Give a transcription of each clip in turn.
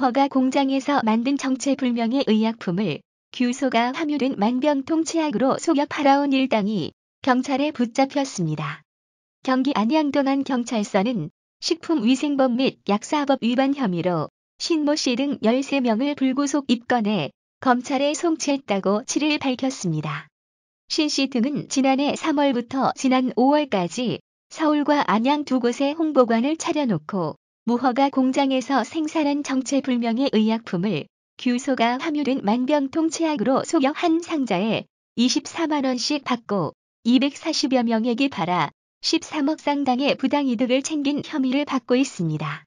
무허가 공장에서 만든 정체불명의 의약품을 규소가 함유된 만병통 치약으로 속여 팔아온 일당이 경찰에 붙잡혔습니다. 경기 안양동안 경찰서는 식품위생법 및 약사법 위반 혐의로 신모 씨 등 13명을 불구속 입건해 검찰에 송치했다고 7일 밝혔습니다. 신 씨 등은 지난해 3월부터 지난 5월까지 서울과 안양 두 곳에 홍보관을 차려놓고 무허가 공장에서 생산한 정체불명의 의약품을 규소가 함유된 만병통 치약으로 속여 한 상자에 24만원씩 받고 240여 명에게 팔아 13억 상당의 부당이득을 챙긴 혐의를 받고 있습니다.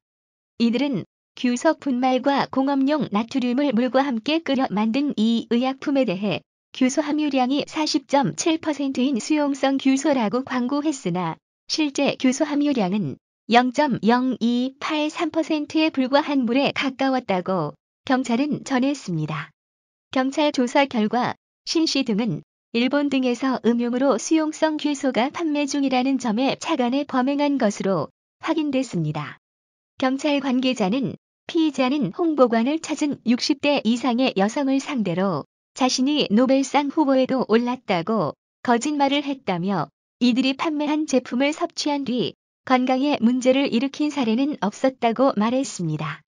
이들은 규석 분말과 공업용 나트륨을 물과 함께 끓여 만든 이 의약품에 대해 규소 함유량이 40.7%인 수용성 규소라고 광고했으나 실제 규소 함유량은 0.0283%에 불과한 물에 가까웠다고 경찰은 전했습니다. 경찰 조사 결과 신씨 등은 일본 등에서 음용으로 수용성 규소가 판매 중이라는 점에 착안해 범행한 것으로 확인됐습니다. 경찰 관계자는 피의자는 홍보관을 찾은 60대 이상의 여성을 상대로 자신이 노벨상 후보에도 올랐다고 거짓말을 했다며 이들이 판매한 제품을 섭취한 뒤 건강에 문제를 일으킨 사례는 없었다고 말했습니다.